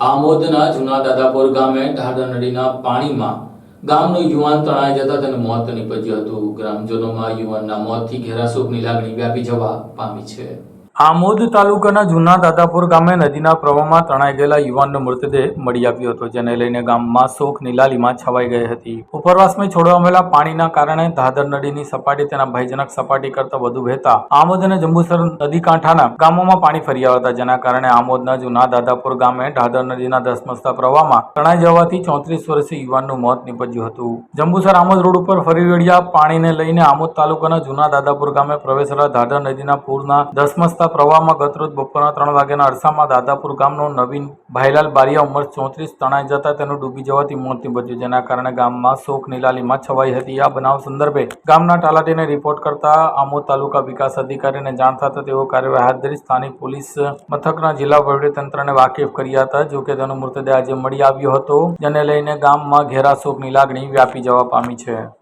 આમોદના જૂના દાદાપુર ગામે ઢાઢર નદીના પાણીમાં ગામનો યુવાન તણાઈ જતા તેનું મોત નીપજ્યું હતું. ગ્રામજનોમાં યુવાનના મોતથી ઘેરા શોકની લાગણી વ્યાપી જવા પામી છે. આમોદ તાલુકાના જૂના દાદાપુર ગામે નદીના પ્રવાહમાં તણાઈ ગયેલા યુવાનનો મૃતદેહ મળી આવ્યો હતો, જેને લઈને ગામમાં શોકની લાલીમાં છવાઈ ગઈ હતી. ઉપરવાસમાં છોડવામેલા પાણીના કારણે ધાદર નદીની સપાટી તેના ભયજનક સપાટી કરતાં વધુ વહેતા આમોદ અને જંબુસર નદી કાંઠાના ગામોમાં પાણી ફરી હતા, જેના કારણે આમોદના જૂના દાદાપુર ગામે ધાદર નદીના ધસમસતા પ્રવાહમાં તણાઈ જવાથી ચોત્રીસ વર્ષીય યુવાનનું મોત નીપજ્યું હતું. જંબુસર આમોદ રોડ ઉપર ફરી વળ્યા પાણીને લઈને આમોદ તાલુકાના જૂના દાદાપુર ગામે પ્રવેશેલા ધાદર નદીના પૂરના ધસમસતા પ્રવાહમાં ગતરોજ બપોરના ત્રણ વાગ્યાના અરસામાં દાદાપુર ગામનો નવીન ભાઈલાલ બારિયા ઉંમર ચોત્રીસ તણાઈ જતા તેનું ડૂબી જવાથી મોત નીપજ્યું જેના કારણે ગામમાં શોક નિલાલીમાં છવાઈ હતી. આ બનાવ સંદર્ભે ગામના તાલાટીને રિપોર્ટ કરતા આમોદ તાલુકા વિકાસ અધિકારીને જાણ થતા તેઓ કાર્યવાહી હાથ ધરી સ્થાનિક પોલીસ મથકના જિલ્લા વહીવટીતંત્રને વાકેફ કર્યા હતા. જોકે તેનો મૃતદેહ આજે મળી આવ્યો હતો. જેને લઈને ગામમાં ઘેરા શોકની લાગણી વ્યાપી જવા પામી છે.